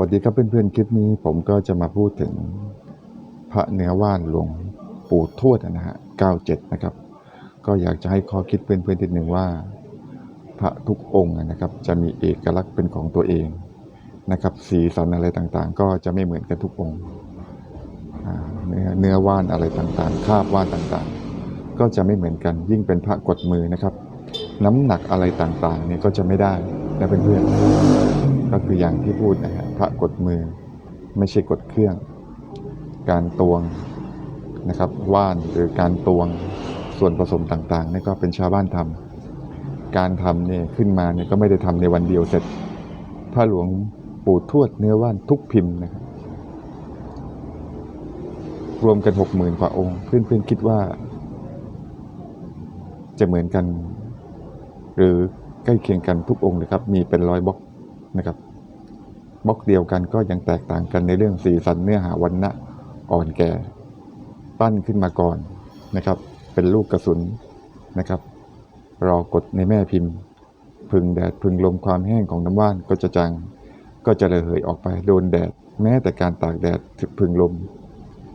วัสดีครับเพื่อนๆ คลิปนี้ผมก็จะมาพูดถึงพระเนื้อว่านหลวงปู่ทวดนะฮะ 97 นะครับ ก็อยากจะให้ข้อคิดเพื่อนๆนิดหนึ่งว่า พระทุกองค์นะครับ จะมีเอกลักษณ์เป็นของตัวเองนะครับ สีสันอะไรต่างๆ ก็จะไม่เหมือนกันทุกองค์ เนื้อเนื้อว่านอะไรต่างๆ คาบว่านต่างๆ ก็จะไม่เหมือนกัน ยิ่งเป็นพระกดมือนะครับ น้ำหนักอะไรต่างๆเนี่ยก็จะไม่ได้นะเพื่อนๆ ก็คืออย่างที่พูดนะฮะพระกดมือไม่ใช่กดเครื่อง การตวงนะครับว่านหรือการตวงส่วนผสมต่างๆนี่ก็เป็นชาวบ้านทำการทำเนี่ยขึ้นมาเนี่ยก็ไม่ได้ทำในวันเดียวเสร็จพระหลวงปู่ทวดเนื้อว่านทุกพิมพ์นะครับรวมกันหกหมื่นกว่าองค์ เพื่อนๆคิดว่า จะเหมือนกัน หรือใกล้เคียงกันทุกองค์เลยครับ มีเป็นร้อยบล็อก นะครับบล็อกเดียวกันก็ยังแตกต่างกันในเรื่องสีสันเนื้อหาวันนะอ่อนแก่ ปั้นขึ้นมาก่อนนะครับ เป็นลูกกระสุนนะครับ รอกดในแม่พิมพ์ พึงแดดพึงลมความแห้งของน้ำว่านก็จะจางก็จะระเหยออกไปโดนแดด แม้แต่การตากแดดพึงลม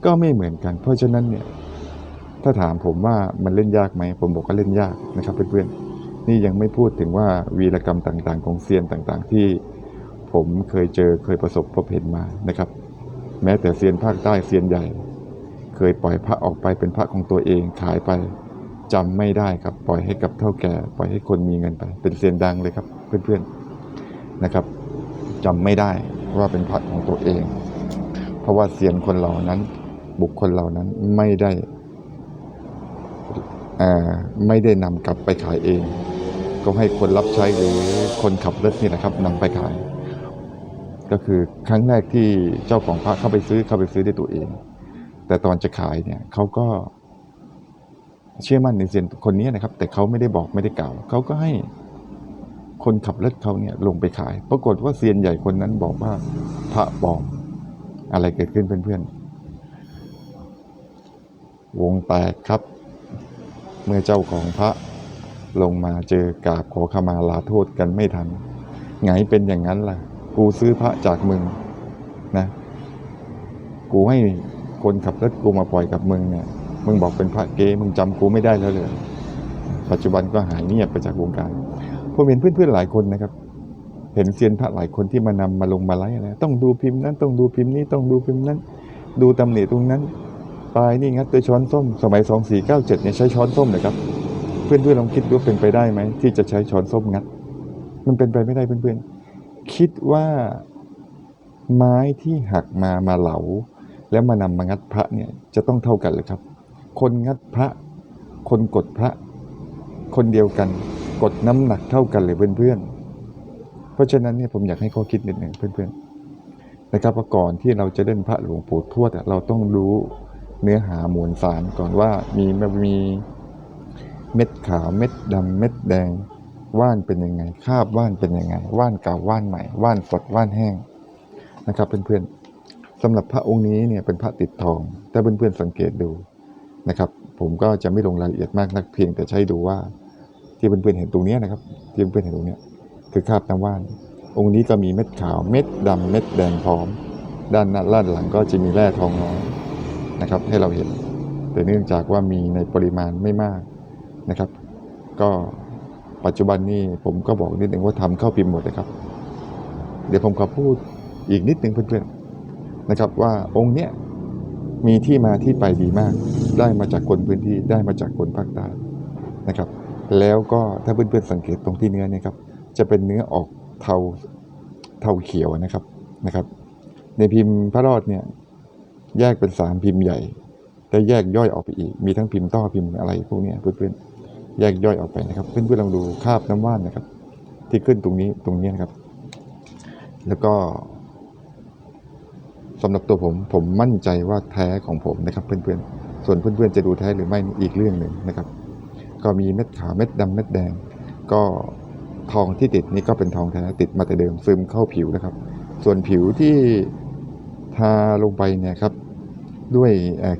ก็ไม่เหมือนกัน เพราะฉะนั้นเนี่ยถ้าถามผมว่ามันเล่นยากไหมผมบอกว่าเล่นยากนะครับเพื่อนๆนี่ยังไม่พูดถึงว่าวีรกรรมต่างๆ ของเซียนต่างๆ ที่ ผมเคยเจอเคยประสบพบเห็นมานะครับ แม้แต่เซียนภาคใต้เซียนใหญ่ เคยปล่อยพระออกไปเป็นพระของตัวเองขายไปจำไม่ได้ครับ ปล่อยให้กับเท่าแก่ ปล่อยให้คนมีเงินไป เป็นเซียนดังเลยครับ เพื่อนๆนะครับจำไม่ได้ว่าเป็นพระของตัวเอง เพราะว่าเซียนคนเหล่านั้น บุคคลเหล่านั้นไม่ได้อ่าไม่ได้นำกลับไปขายเอง ก็ให้คนรับใช้หรือคนขับรถนี่แหละครับนำไปขาย ก็คือครั้งแรกที่เจ้าของพระเข้าไปซื้อเข้าไปซื้อด้วยตัวเอง แต่ตอนจะขายเนี่ยเขาก็เชื่อมั่นในเซียนคนนี้นะครับ แต่เขาไม่ได้บอกไม่ได้กล่าวเขาก็ให้คนขับรถเขาเนี่ยลงไปขาย ปรากฏว่าเซียนใหญ่คนนั้นบอกว่าพระปลอมอะไรเกิดขึ้นเพื่อนๆ วงแตกครับ เมื่อเจ้าของพระลงมาเจอกราบขอขมาลาโทษกันไม่ทันไงเป็นอย่างนั้นล่ะ กูซื้อพระจากมึงนะ กูให้คนขับรถกูมาปล่อยกับมึงเนี่ย มึงบอกเป็นพระเกมึงจำกูไม่ได้แล้วเลย ปัจจุบันก็หายเงียบไปจากวงการผมเห็นเพื่อนๆหลายคนนะครับ เห็นเซียนพระหลายคนที่มานำมาลงมาไลฟ์อะไรต้องดูพิมพ์นั้นต้องดูพิมพ์นี้ต้องดูพิมพ์นั้น ดูตำหนิตรงนั้นปลายนี่งัดด้วยช้อนส้ม สมัย 2497เนี่ยใช้ช้อนส้มเลยครับ เพื่อนๆลองคิดดูเป็นไปได้ไหมที่จะใช้ช้อนส้มงัด มันเป็นไปไม่ได้เพื่อนๆ คิดว่าไม้ที่หักมามาเหลา แล้วมานำมางัดพระเนี่ยจะต้องเท่ากันเลยครับ คนงัดพระ คนกดพระ คนเดียวกัน กดน้ำหนักเท่ากันเลยเพื่อนๆ เพราะฉะนั้นเนี่ยผมอยากให้ข้อคิดนิดหนึ่งเพื่อนๆนะครับว่าก่อนที่เราจะเล่นพระหลวงปู่ทวดเราต้องรู้เนื้อหามวลสารก่อนว่ามีมีเม็ดขาวเม็ดดำเม็ดแดง ว่านเป็นยังไง คาบว่านเป็นยังไง ว่านเก่าว่านใหม่ ว่านสดว่านแห้งนะครับเพื่อนๆสำหรับพระองค์นี้เนี่ยเป็นพระติดทอง ถ้าเพื่อนๆสังเกตดูนะครับ ผมก็จะไม่ลงรายละเอียดมากนักเพียงแต่ใช้ดูว่า ที่เพื่อนๆเห็นตรงเนี้ยนะครับ ที่เพื่อนๆเห็นตรงเนี้ยคือคาบน้ำว่าน องค์นี้ก็มีเม็ดขาวเม็ดดำเม็ดแดงพร้อม ด้านหน้าด้านหลังก็จะมีแร่ทองน้อยนะครับ ให้เราเห็นแต่เนื่องจากว่ามีในปริมาณไม่มากนะครับ ก็ ปัจจุบันนี้ผมก็บอกนิดหนึ่งว่าทำเข้าพิมพ์หมดเลยครับ เดี๋ยวผมขอพูดอีกนิดหนึ่งเพื่อนๆนะครับว่าองค์เนี้ยมีที่มาที่ไปดีมาก ได้มาจากคนพื้นที่ได้มาจากคนภาคใต้นะครับ แล้วก็ถ้าเพื่อนๆสังเกตตรงที่เนื้อเนี่ยครับ จะเป็นเนื้อออกเทาเทาเขียวนะครับนะครับ ในพิมพ์พระรอดเนี่ยแยกเป็นสามพิมพ์ใหญ่ แล้แยกย่อยออกไปอีก มีทั้งพิมพ์ต้อพิมพ์อะไรพวกนี้เพื่อนๆ แยกย่อยออกไปนะครับ เพื่อนๆลองดูคราบน้ำว่านนะครับ ที่ขึ้นตรงนี้ตรงนี้นะครับ แล้วก็สำหรับตัวผมผมมั่นใจว่าแท้ของผมนะครับ เพื่อนๆส่วนเพื่อนๆจะดูแท้หรือไม่นี่อีกเรื่องหนึ่งนะครับ ก็มีเม็ดขาวเม็ดดำเม็ดแดง ก็ทองที่ติดนี่ก็เป็นทองแท้ติดมาแต่เดิมซึมเข้าผิวนะครับ ส่วนผิวที่ทาลงไปเนี่ยครับ ด้วย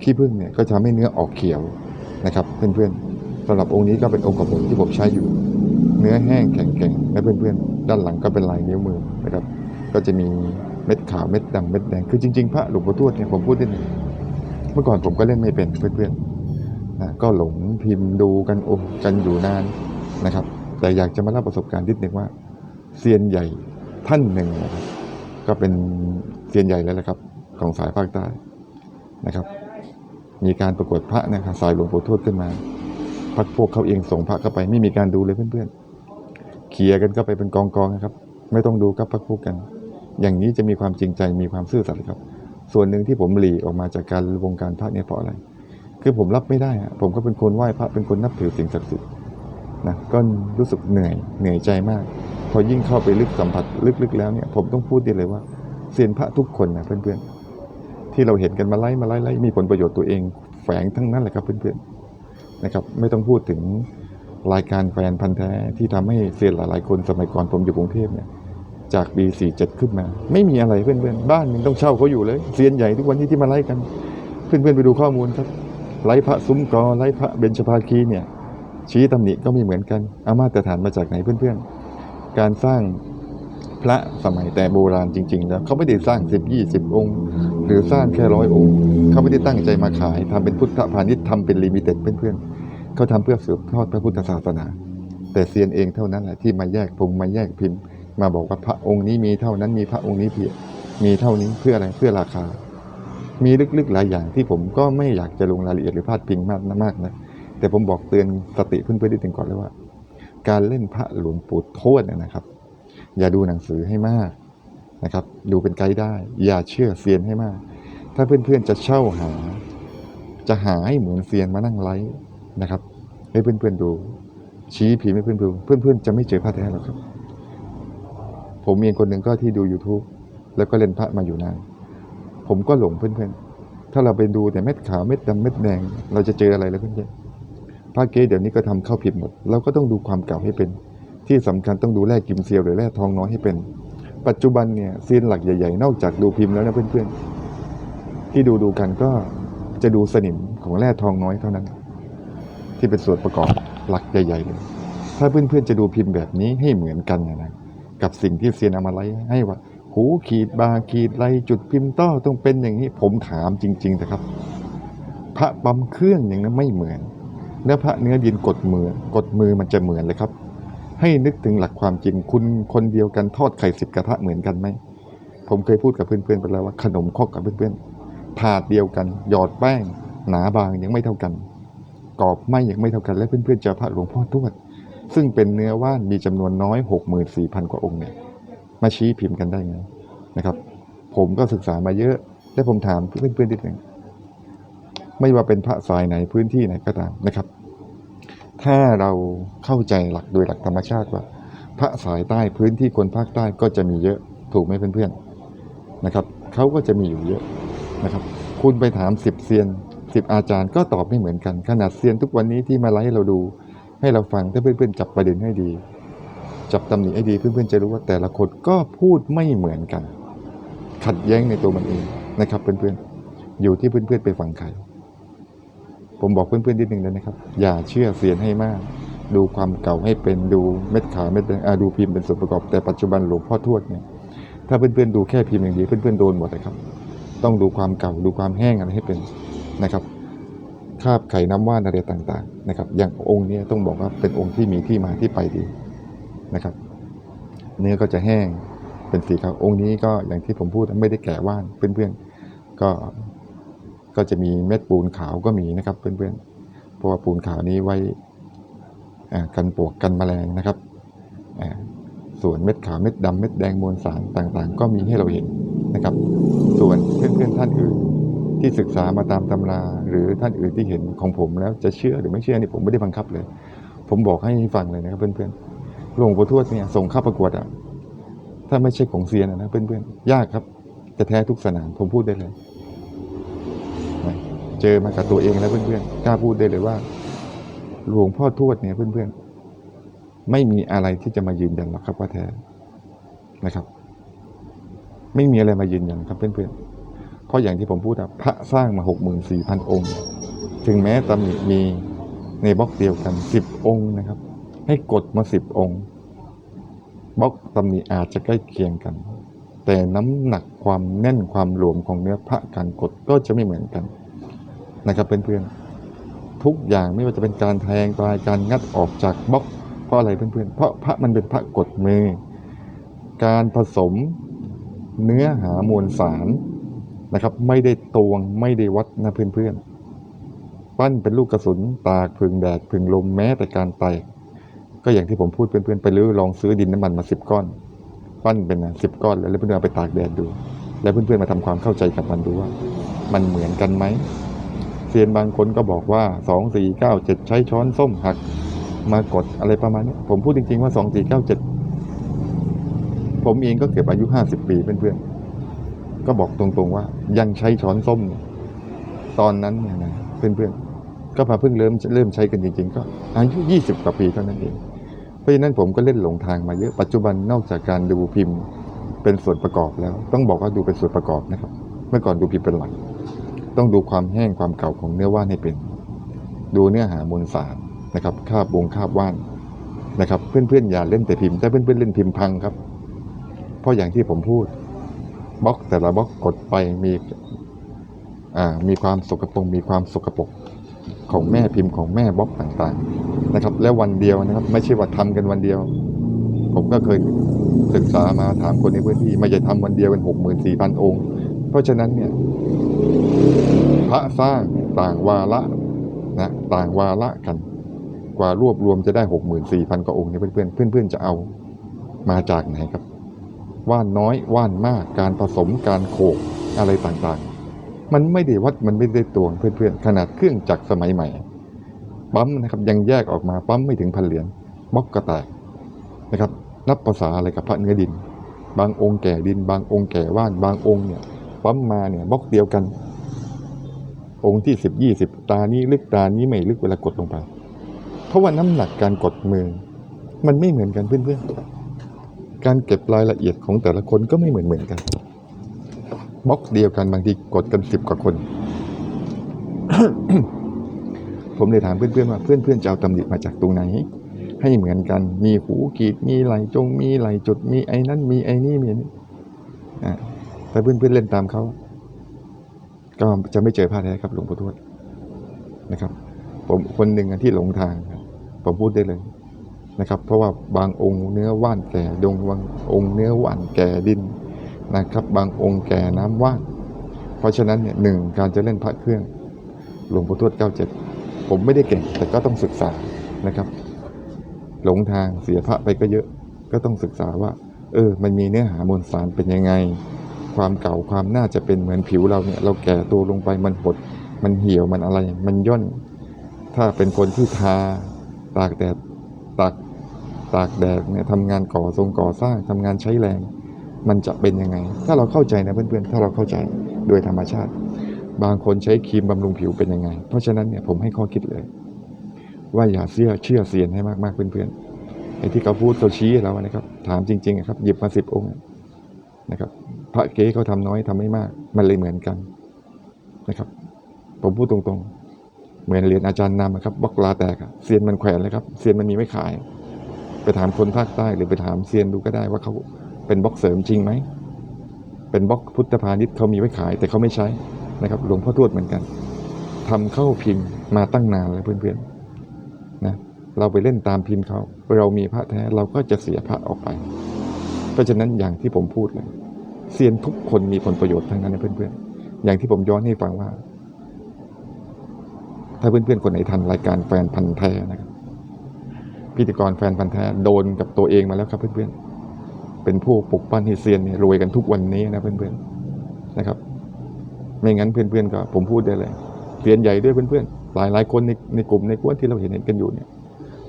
ขี้ผึ้งเนี่ยก็จะทำให้เนื้อออกเขียวนะครับ เพื่อนๆ สำหรับองค์นี้ก็เป็นองค์ของผมที่ผมใช้อยู่ เนื้อแห้งแข็งแกร่งและเพื่อนๆ ด้านหลังก็เป็นลายนิ้วมือนะครับ ก็จะมีเม็ดขาวเม็ดดำเม็ดแดง คือจริงๆ พระหลวงปู่ทวดเนี่ยผมพูดได้เลยเมื่อก่อนผมก็เล่นไม่เป็นเพื่อนๆนะก็หลงพิมพ์ดูกันโอมกันอยู่นานนะครับ แต่อยากจะมาเล่าประสบการณ์นิดนึงว่าเซียนใหญ่ท่านหนึ่งนะครับก็เป็นเซียนใหญ่แล้วแหละครับ ของสายภาคใต้นะครับ มีการประกวดพระนะครับสายหลวงปู่ทวดขึ้นมา พักพวกเขาเองส่งพระเข้าไปไม่มีการดูเลยเพื่อนๆเคลียร์กันเข้าไปเป็นกองกองๆนะครับ ไม่ต้องดูครับพักพวกกัน อย่างนี้จะมีความจริงใจมีความซื่อสัตย์ครับ ส่วนหนึ่งที่ผมหลีออกมาจากการวงการพระเนี่ยเพราะอะไร คือผมรับไม่ได้อะผมก็เป็นคนไหว้พระเป็นคนนับถือสิ่งศักดิ์สิทธิ์นะก็รู้สึกเหนื่อยเหนื่อยใจมาก พอยิ่งเข้าไปลึกสัมผัสลึกๆ แล้วเนี่ยผมต้องพูดได้เลยว่าเซียนพระทุกคนนะเพื่อนๆที่เราเห็นกันมาไล่มาไล่ไล่มีผลประโยชน์ตัวเองแฝงทั้งนั้นแหละครับเพื่อนๆ นะครับไม่ต้องพูดถึงรายการแฟนพันธ์แท้ที่ทำให้เซียนหลายๆ คนสมัยก่อนผมอยู่กรุงเทพเนี่ยจากปี47ขึ้นมา ไม่มีอะไรเพื่อนๆบ้านยังต้องเช่าเขาอยู่เลยเซียนใหญ่ทุกวันนี้ที่มาไล่กัน เพื่อนๆไปดูข้อมูลครับไล่พระซุ้มกอไล่พระเบญจภาคีเนี่ยชี้ตำหนิก็ไม่เหมือนกันเอามาตรฐานมาจากไหนเพื่อนๆ การสร้างพระสมัยแต่โบราณจริงๆแล้วเขาไม่ได้สร้าง10 20องค์ หรือสร้างแค่ร้อยองค์เขาไม่ได้ตั้งใจมาขายทำเป็นพุทธพาณิชย์ทำเป็นลิมิเต็ดเพื่อนๆ เขาทำเพื่อสืบทอดพระพุทธศาสนา แต่เซียนเองเท่านั้นแหละที่มาแยกพงมาแยกพิมพ์ มาบอกว่าพระองค์นี้มีเท่านั้นมีพระองค์นี้เพียงมีเท่านี้เพื่ออะไรเพื่อราคา มีลึกๆหลายอย่างที่ผมก็ไม่อยากจะลงรายละเอียดหรือพาดพิงมากนะมากนะแต่ผมบอกเตือนสติเพื่อนๆนิดหนึ่งก่อนเลยว่า การเล่นพระหลวงปู่โทษเนี่ยนะครับ อย่าดูหนังสือให้มากนะครับ ดูเป็นไกด์ได้ อย่าเชื่อเซียนให้มาก ถ้าเพื่อนๆจะเช่าหา จะหาให้เหมือนเซียนมานั่งไลฟ์ นะครับให้เพื่อนๆดู ชี้พิมพ์ให้เพื่อนๆดูเพื่อนๆจะไม่เจอพระแท้หรอกครับ ผมเองคนหนึ่งก็ที่ดู YouTube แล้วก็เล่นพระมาอยู่นาน ผมก็หลงเพื่อนๆ ถ้าเราไปดูแต่เม็ดขาวเม็ดดำเม็ดแดง เราจะเจออะไรแล้วเพื่อนๆพระเก๊เดี๋ยวนี้ก็ทำเข้าผิดหมด เราก็ต้องดูความเก่าให้เป็น ที่สำคัญต้องดูแร่กิมเซียวหรือแร่ทองน้อยให้เป็น ปัจจุบันเนี่ยซีนหลักใหญ่ๆ นอกจากดูพิมพ์แล้วนะเพื่อนๆ ที่ดูดูกันก็จะดูสนิมของแร่ทองน้อยเท่านั้น ที่เป็นส่วนประกอบหลักใหญ่ๆเลยถ้าเพื่อนๆจะดูพิมพ์แบบนี้ให้เหมือนกันนะกับสิ่งที่เซียนเอามาไล่ให้ว่าหูขีดบาขีดไลจุดพิมพ์ต้อต้องเป็นอย่างนี้ผมถามจริงๆนะครับ พระปั๊มเครื่องอย่างนั้นไม่เหมือนเนื้อพระเนื้อดินกดมือกดมือมันจะเหมือนเลยครับ ให้นึกถึงหลักความจริงคุณคนเดียวกันทอดไข่สิบกระทะเหมือนกันไหมผมเคยพูดกับเพื่อนๆไปแล้วว่าขนมครกกับเพื่อนๆถาดเดียวกัน หยอดแป้ง หนาบางยังไม่เท่ากัน กรอบไม่ยังไม่เท่ากันและเพื่อนๆเจอพระหลวงพ่อทวด ซึ่งเป็นเนื้อว่านมีจำนวนน้อย 64,000 กว่าองค์เนี่ยมาชี้พิมพ์กันได้ไงนะครับ ผมก็ศึกษามาเยอะและผมถามเพื่อนๆนิดหนึ่งไม่ว่าเป็นพระสายไหนพื้นที่ไหนก็ตามนะครับ ถ้าเราเข้าใจหลักโดยหลักธรรมชาติว่า พระสายใต้พื้นที่คนภาคใต้ก็จะมีเยอะถูกไหมเพื่อนๆนะครับเขาก็จะมีอยู่เยอะนะครับ คุณไปถามสิบเซียน สิบอาจารย์ก็ตอบไม่เหมือนกัน ขนาดเซียนทุกวันนี้ที่มาไลฟ์ให้เราดู ให้เราฟังถ้าเพื่อนๆจับประเด็นให้ดี จับตำหนิให้ดีเพื่อนๆจะรู้ว่าแต่ละคนก็พูดไม่เหมือนกัน ขัดแย้งในตัวมันเองนะครับเพื่อนๆอยู่ที่เพื่อนๆไปฟังใครผมบอกเพื่อนๆนิดนึงเลยนะครับ อย่าเชื่อเสียนให้มาก ดูความเก่าให้เป็นดูเม็ดขาวเม็ดแดงอ่าดูพิมพ์เป็นส่วนประกอบแต่ปัจจุบันหลวงพ่อทวดเนี่ยถ้าเพื่อนๆดูแค่พิมพ์อย่างเดียวเพื่อนๆโดนหมดเลยครับ ต้องดูความเก่าดูความแห้งอะไรให้เป็น นะครับคาบไข่น้ำว่านอะไรต่างๆนะครับ อย่างองค์นี้ต้องบอกว่าเป็นองค์ที่มีที่มาที่ไปดีนะครับ เนื้อก็จะแห้งเป็นสีขาวองค์นี้ก็อย่างที่ผมพูดไม่ได้แก่ว่านเพื่อนๆก็ก็จะมีเม็ดปูนขาวก็มีนะครับเพื่อนๆเพราะว่าปูนขาวนี้ไว้อ่ากันปวกกันแมลงนะครับอ่าส่วนเม็ดขาวเม็ดดำเม็ดแดงมวลสารต่างๆ ก็มีให้เราเห็นนะครับ ส่วนเพื่อนๆท่านอื่น ที่ศึกษามาตามตำรา หรือท่านอื่นที่เห็นของผมแล้วจะเชื่อหรือไม่เชื่อนี่ผมไม่ได้บังคับเลย ผมบอกให้ฟังเลยนะครับเพื่อนๆหลวงปู่ทวดเนี่ยส่งเข้าประกวดอะถ้าไม่ใช่ของเซียนนะเพื่อนๆยากครับ จะแท้ทุกสนามผมพูดได้เลยเจอมากับตัวเองแล้วเพื่อนๆกล้าพูดได้เลยว่า หลวงพ่อทวดเนี่ยเพื่อนๆ ไม่มีอะไรที่จะมายืนยันหรอกครับว่าแท้นะครับ ไม่มีอะไรมายืนยันครับเพื่อนๆ เพราะอย่างที่ผมพูดอะพระสร้างมาหกหมื่นสี่พันองค์ ถึงแม้ตำหนิมีในบล็อกเดียวกันสิบองค์นะครับ ให้กดมาสิบองค์บล็อกตำหนิอาจจะใกล้เคียงกันแต่แต่น้ำหนักความแน่นความหลวมของเนื้อพระการกดก็จะไม่เหมือนกันนะครับเพื่อนๆทุกอย่างไม่ว่าจะเป็นการแทงปลายการงัดออกจากบล็อกเพราะอะไรเพื่อนๆเพราะพระมันเป็นพระกดมือ การผสมเนื้อหามวลสาร นะครับ ไม่ได้ตวงไม่ได้วัดนะเพื่อนๆ ปั้นเป็นลูกกระสุนตากพึ่งแดดพึ่งลมแม้แต่การแตกก็อย่างที่ผมพูดเพื่อนๆไปรื้อลองซื้อดินน้ำมันมาสิบก้อน ปั้นเป็นสิบก้อน แล้วเพื่อนๆไปตากแดดดู แล้วเพื่อนๆมาทำความเข้าใจกับมันดูว่า มันเหมือนกันไหมเซียนบางคนก็บอกว่าสองสี่เก้าเจ็ดใช้ช้อนส้มหักมากดอะไรประมาณนี้ผมพูดจริงๆว่าสองสี่เก้าเจ็ดผมเองก็เก็บอายุห้าสิบปีเพื่อนๆ ก็บอกตรงๆว่า ยังใช้ช้อนส้ม ตอนนั้นเนี่ยนะเพื่อนๆ ก็มาเพิ่งเริ่มเริ่มใช้กันจริง ๆ ก็อายุยี่สิบกว่าปีเท่านั้นเอง เพราะฉะนั้นผมก็เล่นหลงทางมาเยอะปัจจุบันนอกจากการดูพิมพ์เป็นส่วนประกอบแล้ว ต้องบอกว่าดูเป็นส่วนประกอบนะครับ เมื่อก่อนดูพิมพ์เป็นหลัก ต้องดูความแห้งความเก่าของเนื้อว่านให้เป็น ดูเนื้อหามวลสารนะครับคาบวงคาบว่านนะครับ เพื่อนๆอย่าเล่นแต่พิมพ์แต่เพื่อนๆเล่นพิมพ์พังครับ เพราะอย่างที่ผมพูด บล็อกแต่ละบล็อกกดไปมีอ่ามีความสกปรกมีความสกปรกของแม่พิมพ์ของแม่บล็อกต่างๆนะครับ แล้ววันเดียวนะครับ ไม่ใช่ว่าทำกันวันเดียว ผมก็เคยศึกษามาถามคนในพื้นที่ไม่ใช่ทำวันเดียวเป็นหกหมื่นสี่พันองค์ เพราะฉะนั้นเนี่ย พระสร้างต่างวาระนะต่างวาระกัน กว่ารวบรวมจะได้หกหมื่นสี่พันกว่าองค์เนี่ยเพื่อนๆเพื่อนๆจะเอามาจากไหนครับ ว่านน้อยว่านมากการผสมการโขกอะไรต่างๆ มันไม่ได้วัดมันไม่ได้ตวงเพื่อนๆขนาดเครื่องจักรสมัยใหม่ปั๊มนะครับยังแยกออกมาปั๊มไม่ถึงพันเหรียญบล็อกกระแตกนะครับนับภาษาอะไรกับพระเนื้อดิน บางองค์แก่ดิน บางองค์แก่ว่านบางองค์เนี่ยปั๊มมาเนี่ยบล็อกเดียวกัน องค์ที่สิบยี่สิบตานี้ลึกตานี้ไม่ลึกเวลากดลงไป เพราะว่าน้ำหนักการกดมือ มันไม่เหมือนกันเพื่อนๆ การเก็บรายละเอียดของแต่ละคนก็ไม่เหมือนเหมือนกันบล็อกเดียวกันบางทีกดกันสิบกว่าคน ผมเลยถามเพื่อนๆว่าเพื่อนๆจะเอาตำหนิมาจากตรงไหน ให้เหมือนกันมีหูกีดมีไหลจงมีไหลจุดมีไอ้นั่นมีไอ้นี่มีอันนี้อ่าแต่เพื่อนๆเล่นตามเขาก็จะไม่เจอพระแท้ครับหลวงปู่ทวดนะครับ ผมคนหนึ่งที่หลงทาง ผมพูดได้เลย นะครับ เพราะว่าบางองค์เนื้อว่านแก่ดงบางองค์เนื้อว่านแก่ดินนะครับ บางองค์แก่น้ำว่านเพราะฉะนั้นเนี่ยหนึ่งการจะเล่นพระเครื่องหลวงปู่ทวดเก้าเจ็ดผมไม่ได้เก่ง แต่ก็ต้องศึกษานะครับ หลงทางเสียพระไปก็เยอะก็ต้องศึกษาว่า เออ มันมีเนื้อหามวลสารเป็นยังไง ความเก่าความน่าจะเป็นเหมือนผิวเราเนี่ย เราแก่ตัวลงไปมันหด มันเหี่ยวมันอะไร มันย่น ถ้าเป็นคนที่ทาตากแดด ตากตากแดดเนี่ยทำงานก่อทรงก่อสร้างทำงานใช้แรง มันจะเป็นยังไง ถ้าเราเข้าใจนะเพื่อนๆ ถ้าเราเข้าใจโดยธรรมชาติ บางคนใช้ครีมบำรุงผิวเป็นยังไง เพราะฉะนั้นเนี่ยผมให้ข้อคิดเลย ว่าอย่าเชื่อเชื่อเสียนให้มากๆเพื่อนๆไอ้ที่เขาพูดเขาชี้ให้เรานะครับ ถามจริงๆครับหยิบมาสิบองค์นะครับ พระเก๊เขาทำน้อยทำไม่มาก มันเลยเหมือนกันนะครับ ผมพูดตรงๆ เหมือนเรียนอาจารย์นำอะครับบล็อกลาแตกเซียนมันแขวนเลยครับเซียนมันมีไม่ขาย ไปถามคนภาคใต้หรือไปถามเซียนดูก็ได้ว่าเขาเป็นบล็อกเสริมจริงไหมเป็นบล็อกพุทธพาณิชย์เขามีไว้ขาย แต่เขาไม่ใช้นะครับหลวงพ่อทวดเหมือนกันทำเข้าพิมพ์มาตั้งนานแล้วเพื่อนๆนะเราไปเล่นตามพิมพ์เขาเรามีพระแท้เราก็จะเสียพระออกไป เพราะฉะนั้นอย่างที่ผมพูดเลยเซียนทุกคนมีผลประโยชน์ทั้งนั้นนะเพื่อนๆอย่างที่ผมย้อนให้ฟังว่า ถ้าเพื่อนๆคนไหนทันรายการแฟนพันธ์แท้นะครับ พิธีกรแฟนพันธ์แท้โดนกับตัวเองมาแล้วครับเพื่อนๆ เป็นผู้ปลุกปั้นให้เซียนเนี่ยรวยกันทุกวันนี้นะเพื่อนๆนะครับ ไม่งั้นเพื่อนๆก็ผมพูดได้เลยเซียนใหญ่ด้วยเพื่อนๆหลายๆคนในในกลุ่มในกวนที่เราเห็นเห็นกันอยู่เนี่ย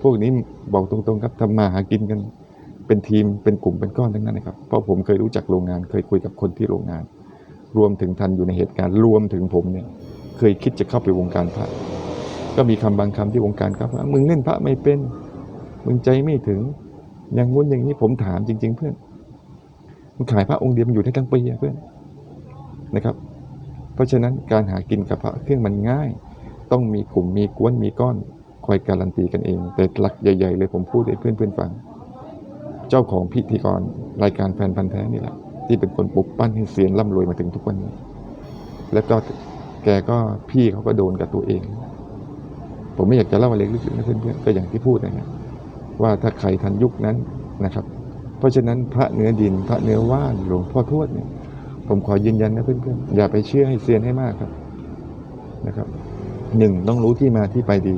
พวกนี้บอกตรงๆครับทำมาหากินกันเป็นทีมเป็นกลุ่มเป็นก้อนทั้งนั้นนะครับ เพราะผมเคยรู้จักโรงงาน เคยคุยกับคนที่โรงงาน รวมถึงทันอยู่ในเหตุการณ์รวมถึงผมเนี่ย เคยคิดจะเข้าไปวงการพระ ก็มีคำบางคำที่วงการครับว่ามึงเล่นพระไม่เป็น มึงใจไม่ถึง อย่างงู้นอย่างนี้ผมถามจริง ๆ เพื่อนมึงขายพระองค์เดียวมันอยู่ได้ทั้งปีอะเพื่อนนะครับ เพราะฉะนั้นการหากินกับพระเครื่องมันง่าย ต้องมีกลุ่มมีกวนมีก้อนคอยการันตีกันเอง แต่หลักใหญ่ ๆ เลยผมพูดให้เพื่อนๆฟัง เจ้าของพิธีกรรายการแฟนพันธ์แท้นี่แหละที่เป็นคนปลุกปั้นให้เซียนร่ำรวยมาถึงทุกวันนี้ แล้วก็แกก็พี่เขาก็โดนกับตัวเอง ผมไม่อยากจะเล่าอะไรลึกๆนะเพื่อนๆก็อย่างที่พูดนะครับว่าถ้าใครทันยุคนั้นนะครับ เพราะฉะนั้นพระเนื้อดินพระเนื้อว่านหลวงพ่อทวดเนี่ย ผมขอยืนยันนะเพื่อนๆอย่าไปเชื่อให้เซียนให้มากครับนะครับหนึ่งต้องรู้ที่มาที่ไปดี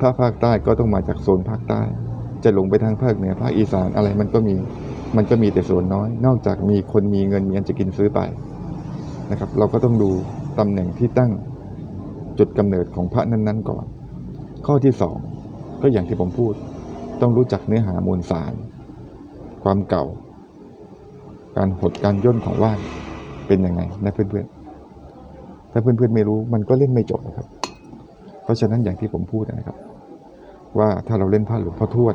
พระภาคใต้ก็ต้องมาจากโซนภาคใต้ จะหลงไปทางภาคเหนือภาคอีสานอะไรมันก็มีมันก็มีแต่ส่วนน้อย นอกจากมีคนมีเงินมีอันจะกินซื้อไปนะครับ เราก็ต้องดูตำแหน่งที่ตั้งจุดกำเนิดของพระนั้นๆก่อน ข้อที่สองก็อย่างที่ผมพูด ต้องรู้จักเนื้อหามวลสาร ความเก่า การหดการย่นของว่านเป็นยังไงนะเพื่อนๆถ้าเพื่อนๆไม่รู้มันก็เล่นไม่จบนะครับ เพราะฉะนั้นอย่างที่ผมพูดนะครับ ว่าถ้าเราเล่นพระหลวงพ่อทวด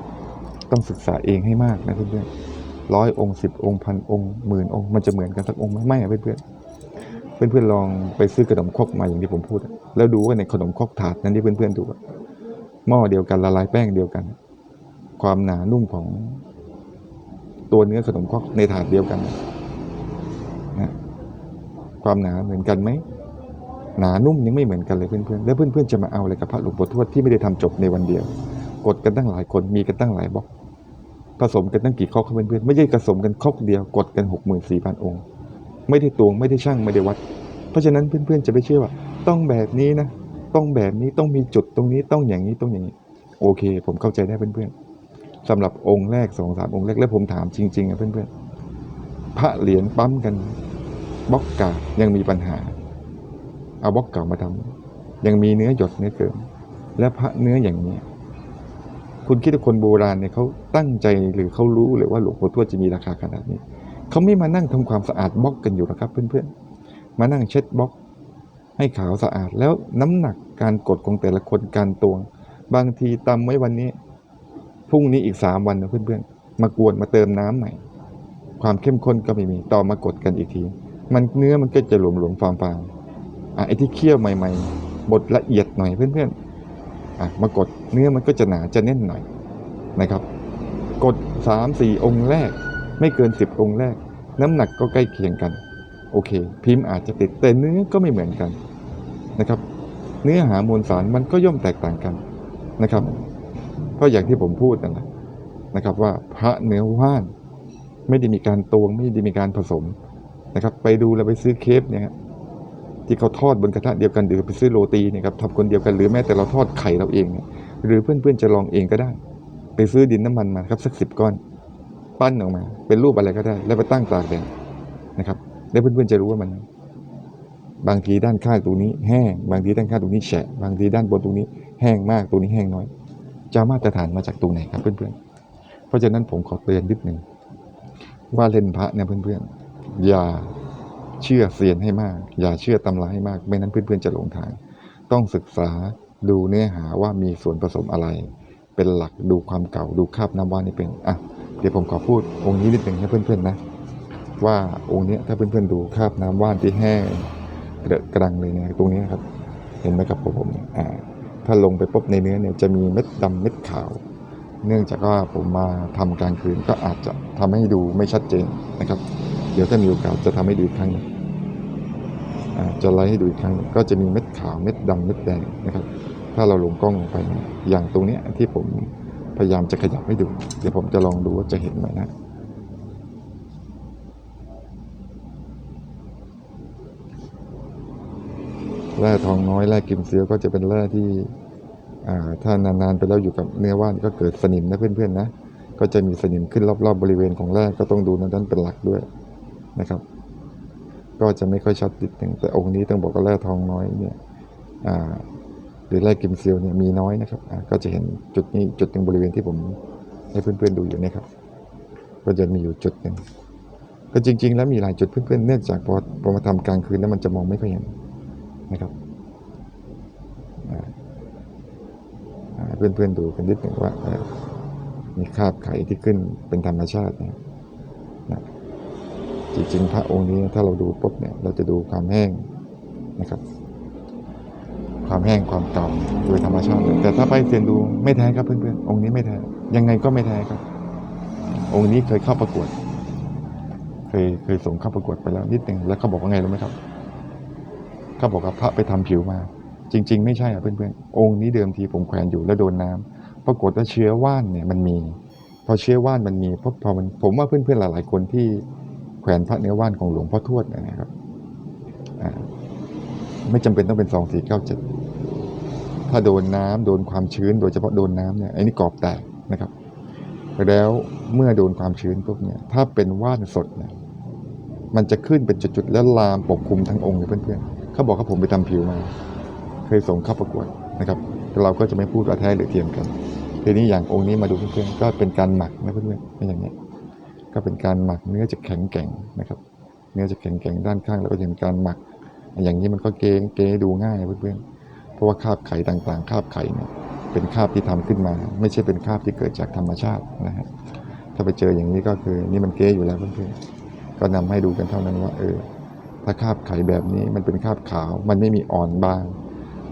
ต้องศึกษาเองให้มากนะเพื่อนๆร้อยองค์สิบองค์พันองค์หมื่นองค์มันจะเหมือนกันสักองค์ไหมไม่อะเพื่อนๆเพื่อนๆลองไปซื้อขนมครกมาอย่างที่ผมพูด แล้วดูว่าในขนมครกถาดนั้นที่เพื่อนๆดู หม้อเดียวกันละลายแป้งเดียวกัน ความหนานุ่มของตัวเนื้อขนมครกในถาดเดียวกันนะความหนาเหมือนกันไหมหนานุ่มยังไม่เหมือนกันเลยเพื่อนๆแล้วเพื่อนๆจะมาเอาอะไรกับพระหลวงปู่ทวดที่ไม่ได้ทำจบในวันเดียว กดกันตั้งหลายคนมีกันตั้งหลายบล็อกผสมกันตั้งกี่ครกครับเพื่อนๆไม่ใช่ผสมกันครกเดียวกดกันหกหมื่นสี่พันองค์ ไม่ได้ตวงไม่ได้ช่างไม่ได้วัด เพราะฉะนั้นเพื่อนๆจะไปเชื่อว่า ต้องแบบนี้นะ ต้องแบบนี้ต้องมีจุดตรงนี้ต้องอย่างนี้ต้องอย่างนี้ โอเค ผมเข้าใจได้เพื่อนๆสำหรับองค์แรกสองสามองค์แรกแล้วผมถามจริงๆอะเพื่อนๆพระเหรียญปั๊มกันบล็อกเก่ายังมีปัญหา เอาบล็อกเก่ามาทำยังมีเนื้อหยดเนื้อเกินและพระเนื้ออย่างนี้ คุณคิดว่าคนโบราณเนี่ยเขาตั้งใจหรือเขารู้เลยว่าหลวงพ่อทวดจะมีราคาขนาดนี้เขาไม่มานั่งทำความสะอาดบล็อกกันอยู่หรอกครับ เพื่อนๆมานั่งเช็ดบล็อก ให้ขาวสะอาดแล้วน้ำหนักการกดของแต่ละคนการตวง บางทีตำไว้วันนี้พรุ่งนี้อีกสามวันนะเพื่อนๆ มากวนมาเติมน้ำใหม่ ความเข้มข้นก็ไม่มีต่อมากดกันอีกที มันเนื้อมันก็จะหลวมๆฟางๆอะไอ้ที่เคี่ยวใหม่ๆบดละเอียดหน่อยเพื่อนๆอะมากดเนื้อมันก็จะหนาจะแน่นหน่อยนะครับ กดสามสี่องค์แรก ไม่เกินสิบองค์แรก น้ำหนักก็ใกล้เคียงกัน โอเค พิมพ์อาจจะติดแต่เนื้อก็ไม่เหมือนกัน นะครับ เนื้อหามวลสารมันก็ย่อมแตกต่างกันนะครับเพราะอย่างที่ผมพูดนั่นแหละนะครับ ว่าพระเนื้อว่านไม่ได้มีการตวงไม่ได้มีการผสมนะครับ ไปดูแล้วไปซื้อเคฟเนี่ยที่เขาทอดบนกระทะเดียวกันหรือไปซื้อโรตีเนี่ยครับทำคนเดียวกันหรือแม้แต่เราทอดไข่เราเองเนี่ยหรือเพื่อนๆจะลองเองก็ได้ ไปซื้อดินน้ำมันมาครับสักสิบก้อน ปั้นออกมา เป็นรูปอะไรก็ได้ แล้วไปตั้งตากแดดนะครับแล้วเพื่อนๆจะรู้ว่ามัน บางทีด้านข้างตรงนี้แห้ง บางทีด้านข้างตรงนี้แฉะ บางทีด้านบนตรงนี้แห้งมากตรงนี้แห้งน้อย จะมาตรฐานมาจากตรงไหนครับเพื่อนๆ เพราะฉะนั้นผมขอเตือนนิดหนึ่งว่าเล่นพระเนี่ยเพื่อนๆ อย่าเชื่อเซียนให้มาก อย่าเชื่อตำราให้มาก ไม่นั้นเพื่อนๆจะหลงทาง ต้องศึกษาดูเนื้อหาว่ามีส่วนผสมอะไร เป็นหลักดูความเก่าดูคาบน้ำว่านี่เป็นอะเดี๋ยวผมขอพูดองค์นี้นิดหนึ่งให้เพื่อนๆนะ ว่าองค์นี้ถ้าเพื่อนๆดูคาบน้ำว่านที่แห้ง เกระกรังเลยเนี่ยตรงนี้นะครับ เห็นไหมครับผมอ่าถ้าลงไปปุ๊บในเนื้อเนี่ยจะมีเม็ดดำเม็ดขาว เนื่องจากว่าผมมาทำกลางคืนก็อาจจะทำให้ดูไม่ชัดเจนนะครับ เดี๋ยวถ้ามีโอกาสจะทำให้ดูอีกครั้งนึงจะไล่ให้ดูอีกครั้งก็จะมีเม็ดขาวเม็ดดำเม็ดแดงนะครับ ถ้าเราลงกล้องลงไป อย่างตรงเนี้ยที่ผมพยายามจะขยับให้ดู เดี๋ยวผมจะลองดูว่าจะเห็นไหมนะ แร่ทองน้อยแร่กิมเซียวก็จะเป็นแร่ที่ถ้านานๆไปแล้วอยู่กับเนื้อว่านก็เกิดสนิมนะเพื่อนๆนะก็จะมีสนิมขึ้นรอบๆบริเวณของแร่ก็ต้องดูนั้นเป็นหลักด้วยนะครับ ก็จะไม่ค่อยชัดนิดหนึ่งแต่องค์นี้ต้องบอกว่าแร่ทองน้อยเนี่ยหรือแร่กิมเซียวเนี่ยมีน้อยนะครับก็จะเห็นจุดนี้จุดหนึ่งบริเวณที่ผมให้เพื่อนๆดูอยู่นะครับ ก็จะมีอยู่จุดหนึ่งก็จริง ๆ แล้วมีหลายจุดเพื่อนๆเนื่องจากพอพอมาทำกลางคืนแล้วมันจะมองไม่ค่อยเห็น นะครับอ่อ่าเพื่อนๆดูกันนิดหนึ่งว่ามีคาบไขที่ขึ้นเป็นธรรมชาตินะนะจริงๆพระองค์นี้ถ้าเราดูปุ๊บเนี่ยเราจะดูความแห้งนะครับ ความแห้งความเก่าโดยธรรมชาติ แต่ถ้าไปเซียนดูไม่แท้ครับเพื่อนๆองค์นี้ไม่แท้ยังไงก็ไม่แท้ครับ องค์นี้เคยเข้าประกวด เคยเคยส่งเข้าประกวดไปแล้วนิดหนึ่งแล้วเขาบอกว่าไงรู้ไหมครับ เขาบอกว่าพระไปทำผิวมา จริง ๆ ไม่ใช่อะเพื่อนๆองค์นี้เดิมทีผมแขวนอยู่แล้วโดนน้ำปรากฏว่าเชื้อว่านเนี่ยมันมี พอเชื้อว่านมันมีพอพอมันผมว่าเพื่อนๆหลายๆคนที่แขวนพระเนื้อว่านของหลวงพ่อทวดนะครับไม่จำเป็นต้องเป็นสองสี่เก้าเจ็ดถ้าโดนน้ำโดนความชื้น โดยเฉพาะโดนน้ำเนี่ยไอ้นี่กรอบแตกนะครับ แล้วเมื่อโดนความชื้นปุ๊บเนี่ย ถ้าเป็นว่านสดเนี่ยมันจะขึ้นเป็นจุดๆ แล้วลามปกคลุมทั้งองค์เลยเพื่อนๆ เขาบอกว่าผมไปทำผิวมา เคยส่งเข้าประกวดนะครับแต่เราก็จะไม่พูดว่าแท้หรือเทียมกันทีนี้อย่างองค์นี้มาดูเพื่อนๆก็เป็นการหมักนะเพื่อนๆเป็นอย่างนี้ก็เป็นการหมักเนื้อจะแข็งแกร่งนะครับ เนื้อจะแข็งแกร่งด้านข้างแล้วก็จะเป็นการหมัก อย่างนี้มันก็เกงเก้ดูง่ายเพื่อนๆเพราะว่าคาบไข่ต่างๆ คาบไข่เนี่ยเป็นคาบที่ทำขึ้นมา ไม่ใช่เป็นคาบที่เกิดจากธรรมชาตินะฮะถ้าไปเจออย่างนี้ก็คือนี่มันเก้อยู่แล้วเพื่อนๆก็นำให้ดูกันเท่านั้นว่าเออ ถ้าคาบไข่แบบนี้มันเป็นคาบขาว มันไม่มีอ่อนบาง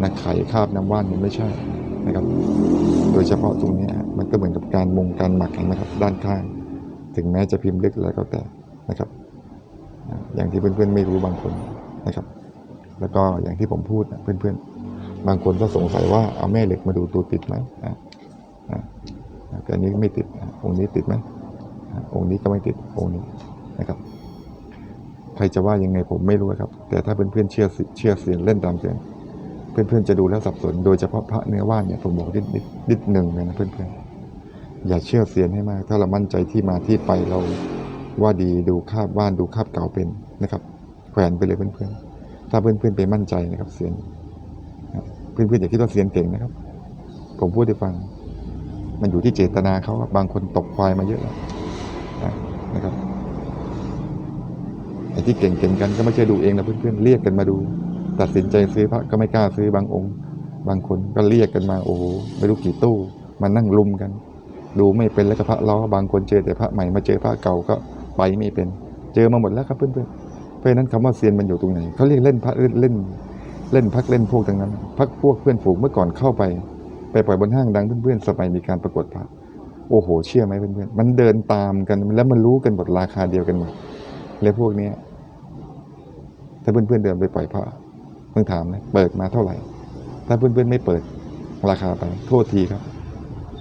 นะไข่คาบน้ำว่านมันไม่ใช่นะครับ โดยเฉพาะตรงนี้มันก็เหมือนกับการมุงการหมักนะครับ ด้านข้าง ถึงแม้จะพิมพ์ลึกแล้วก็แต่นะครับ อย่างที่เพื่อนๆไม่รู้บางคนนะครับ แล้วก็อย่างที่ผมพูดนะเพื่อนๆ บางคนก็สงสัยว่าเอาแม่เหล็กมาดูตัวติดไหมอะอะอะแต่อันนี้ไม่ติดองค์นี้ติดไหมองค์นี้ก็ไม่ติดองค์นี้นะครับ ใครจะว่ายังไงผมไม่รู้ครับ แต่ถ้าเพื่อนๆเชื่อเชื่อเสียงเล่นตามเสียง เพื่อนๆจะดูแล้วสับสน โดยเฉพาะพระเนื้อว่านเนี่ยผมบอกนิดนิดนิดหนึ่งเลยนะเพื่อนๆ อย่าเชื่อเสียงให้มาก ถ้าเรามั่นใจที่มาที่ไปเราว่าดีดูคาบว่านดูคาบเก่าเป็นนะครับ แขวนไปเลยเพื่อนๆ ถ้าเพื่อนๆไปมั่นใจนะครับเสียงเพื่อนๆอย่าคิดว่าเซียนเก่งนะครับ ผมพูดให้ฟัง มันอยู่ที่เจตนาเขาบางคนตกควายมาเยอะแล้วนะนะครับ ไอ้ที่เก่งๆกันก็ไม่ใช่ดูเองนะเพื่อนๆเรียกกันมาดู ตัดสินใจซื้อพระก็ไม่กล้าซื้อบางองค์ บางคนก็เรียกกันมาโอ้โหไม่รู้กี่ตู้มานั่งลุมกัน ดูไม่เป็นแล้วก็พระล้อบางคนเจอแต่พระใหม่มาเจอพระเก่าก็ไปไม่เป็น เจอมาหมดแล้วครับเพื่อนๆเพราะฉะนั้นคำว่าเซียนมันอยู่ตรงไหนเขาเรียกเล่นพระเล่นเล่นเล่นพักเล่นพวกทั้งนั้นพักพวกเพื่อนฝูงเมื่อก่อนเข้าไป ไปปล่อยบนห้างดังเพื่อนๆสมัยมีการประกวดพระโอ้โห เชื่อไหมเพื่อนๆ มันเดินตามกันแล้วมันรู้กันหมดราคาเดียวกันหมดแล้วพวกเนี้ย ถ้าเพื่อนๆเดินไปปล่อยพระเพิ่งถามนะเปิดมาเท่าไหร่ ถ้าเพื่อนๆไม่เปิดราคาไป โทษทีครับ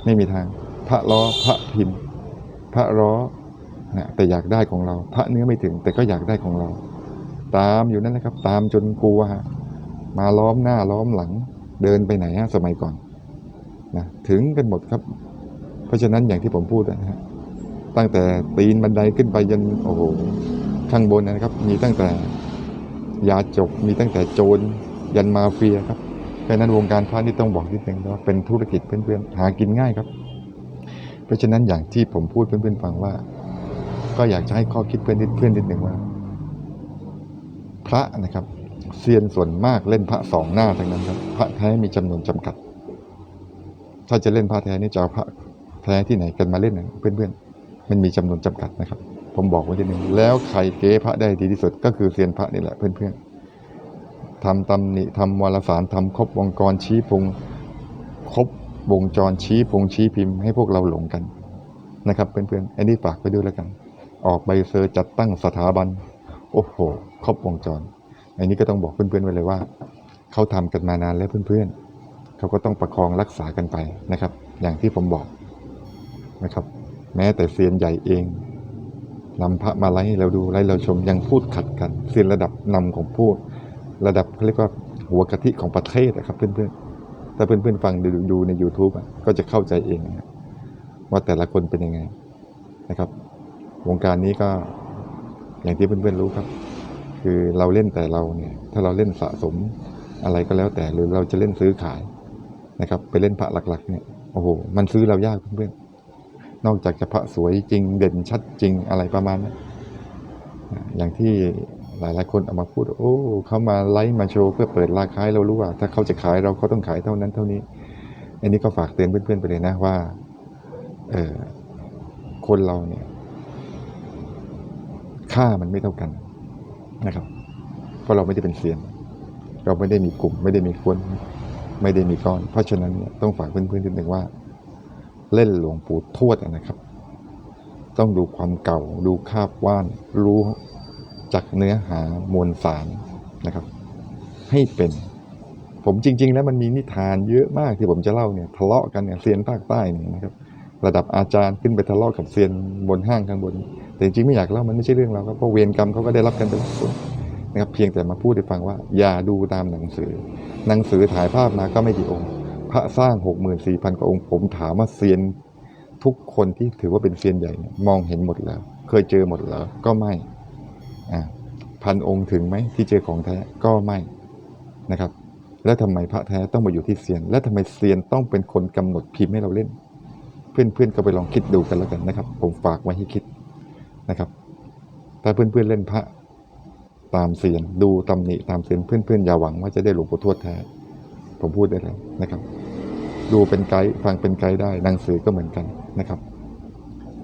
ไม่มีทาง พระล้อพระพิมพ์ พระล้อนะแต่อยากได้ของเรา พระเนื้อไม่ถึง แต่ก็อยากได้ของเรา ตามอยู่นั่นแหละครับ ตามจนกลัวฮะมาล้อมหน้าล้อมหลัง เดินไปไหนฮะสมัยก่อนนะถึงกันหมดครับ เพราะฉะนั้นอย่างที่ผมพูดนะฮะตั้งแต่ตีนบันไดขึ้นไปยันโอ้โหข้างบนนะครับ มีตั้งแต่ ยาจกมีตั้งแต่โจรยันมาเฟียครับเพราะนั้นวงการพระนี่ต้องบอกนิดนึงว่าเป็นธุรกิจเพื่อนๆหากินง่ายครับ เพราะฉะนั้นอย่างที่ผมพูดเพื่อนๆฟังว่า ก็อยากจะให้ข้อคิดเพื่อนนิดเพื่อนนิดหนึ่งว่า พระนะครับเซียนส่วนมากเล่นพระสองหน้าทั้งนั้นครับ พระแท้มีจำนวนจำกัด ถ้าจะเล่นพระแท้นี่จะเอาพระแท้ที่ไหนกันมาเล่นนะเพื่อนๆมันมีจำนวนจำกัดนะครับ ผมบอกไว้ทีหนึ่งแล้วใครเก๊พระได้ดีที่สุด ก็คือเซียนพระนี่แหละเพื่อนๆทำตำหนิทำวารสารทำครบวงกรชี้พงครบวงจรชี้พงชี้พิมพ์ให้พวกเราหลงกันนะครับเพื่อนๆอันนี้ฝากไปด้วยแล้วกัน ออกใบเซอร์จัดตั้งสถาบัน โอ้โห ครบวงจร อันนี้ก็ต้องบอกเพื่อนๆไว้เลยว่า เขาทำกันมานานแล้วเพื่อนๆ เขาก็ต้องประคองรักษากันไปนะครับ อย่างที่ผมบอกนะครับ แม้แต่เซียนใหญ่เอง นำพระมาไล่ให้เราดูไล่เราชมยังพูดขัดกันเซียนระดับนำของพูด ระดับเขาเรียกว่าหัวกะทิของประเทศนะครับเพื่อนๆถ้าเพื่อนๆฟังดูดูใน YouTube อะก็จะเข้าใจเองนะครับว่าแต่ละคนเป็นยังไงนะครับ วงการนี้ก็อย่างที่เพื่อนๆรู้ครับ คือเราเล่นแต่เราเนี่ย ถ้าเราเล่นสะสมอะไรก็แล้วแต่หรือเราจะเล่นซื้อขายนะครับ ไปเล่นพระหลักๆ เนี่ยโอ้โหมันซื้อเรายากเพื่อนๆ นอกจากจะพระสวยจริงเด่นชัดจริงอะไรประมาณนั้นอย่างที่หลายๆคนเอามาพูด โอ้เขามาไลฟ์มาโชว์เพื่อเปิดราคาให้เรารู้ว่า ถ้าเขาจะขายเราเขาต้องขายเท่านั้นเท่านี้ อันนี้ก็ฝากเตือนเพื่อนๆไปเลยนะว่า เออคนเราเนี่ย ค่ามันไม่เท่ากันนะครับ เพราะเราไม่ได้เป็นเซียน เราไม่ได้มีกลุ่ม ไม่ได้มีคนไม่ได้มีก้อน เพราะฉะนั้นเนี่ยต้องฝากเพื่อนๆนิดหนึ่งว่า เล่นหลวงปู่ทวดนะครับ ต้องดูความเก่าดูคาบว่านรู้จากเนื้อหามวลสารนะครับ ให้เป็น ผมจริง ๆ แล้วมันมีนิทานเยอะมากที่ผมจะเล่าเนี่ยทะเลาะกันเนี่ยเซียนภาคใต้เนี่ยนะครับ ระดับอาจารย์ขึ้นไปทะเลาะกับเซียนบนห้างข้างบน แต่จริงๆไม่อยากเล่ามันไม่ใช่เรื่องเราครับเพราะเวรกรรมเขาก็ได้รับกันไปแล้วนะครับเพียงแต่มาพูดให้ฟังว่า อย่าดูตามหนังสือ หนังสือถ่ายภาพมาก็ไม่กี่องค์ ระสร้างหกหมื่นสี่พันกว่าองค์ผมถามว่าเซียนทุกคนที่ถือว่าเป็นเซียนใหญ่เนี่ยมองเห็นหมดแล้ว เคยเจอหมดแล้วก็ไม่พันองค์ถึงไหมที่เจอของแท้ก็ไม่นะครับ แล้วทำไมพระแท้ต้องมาอยู่ที่เซียน และทำไมเซียนต้องเป็นคนกำหนดพิมพ์ให้เราเล่น เพื่อนๆก็ไปลองคิดดูกันแล้วกันนะครับ ผมฝากไว้ให้คิดนะครับ ถ้าเพื่อนๆเล่นพระตามเซียนดูตำหนิตามเซียนเพื่อนๆอย่าหวังว่าจะได้หลวงปู่ทวดแท้ผมพูดได้เลยนะครับ ดูเป็นไกด์ฟังเป็นไกด์ได้หนังสือก็เหมือนกันนะครับ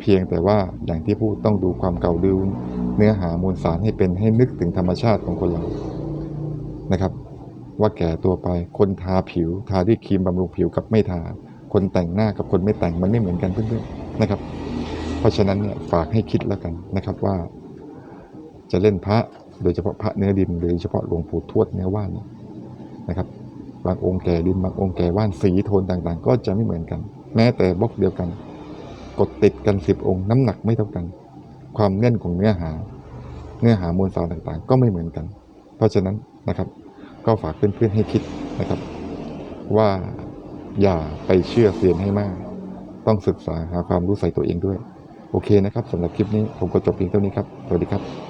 เพียงแต่ว่าอย่างที่พูดต้องดูความเก่าดูเนื้อหามวลสารให้เป็นให้นึกถึงธรรมชาติของคนเรานะครับ ว่าแก่ตัวไปคนทาผิว ทาด้วยครีมบำรุงผิวกับไม่ทา คนแต่งหน้ากับคนไม่แต่งมันไม่เหมือนกันเพื่อนๆนะครับ เพราะฉะนั้นเนี่ยฝากให้คิดแล้วกันนะครับว่า จะเล่นพระโดยเฉพาะพระเนื้อดินโดยเฉพาะหลวงปู่ทวดเนื้อว่านนะครับ บางองค์แก่ดินบางองค์แก่ว่านสีโทนต่างๆ ก็จะไม่เหมือนกัน แม้แต่บล็อกเดียวกัน กดติดกันสิบองค์น้ำหนักไม่เท่ากัน ความแน่นของเนื้อหา เนื้อหามวลสารต่างๆ ก็ไม่เหมือนกัน เพราะฉะนั้นนะครับ ก็ฝากเพื่อนๆให้คิดนะครับ ว่าอย่าไปเชื่อเซียนให้มาก ต้องศึกษาหาความรู้ใส่ตัวเองด้วย โอเคนะครับสำหรับคลิปนี้ผมก็จบเพียงเท่านี้ครับ สวัสดีครับ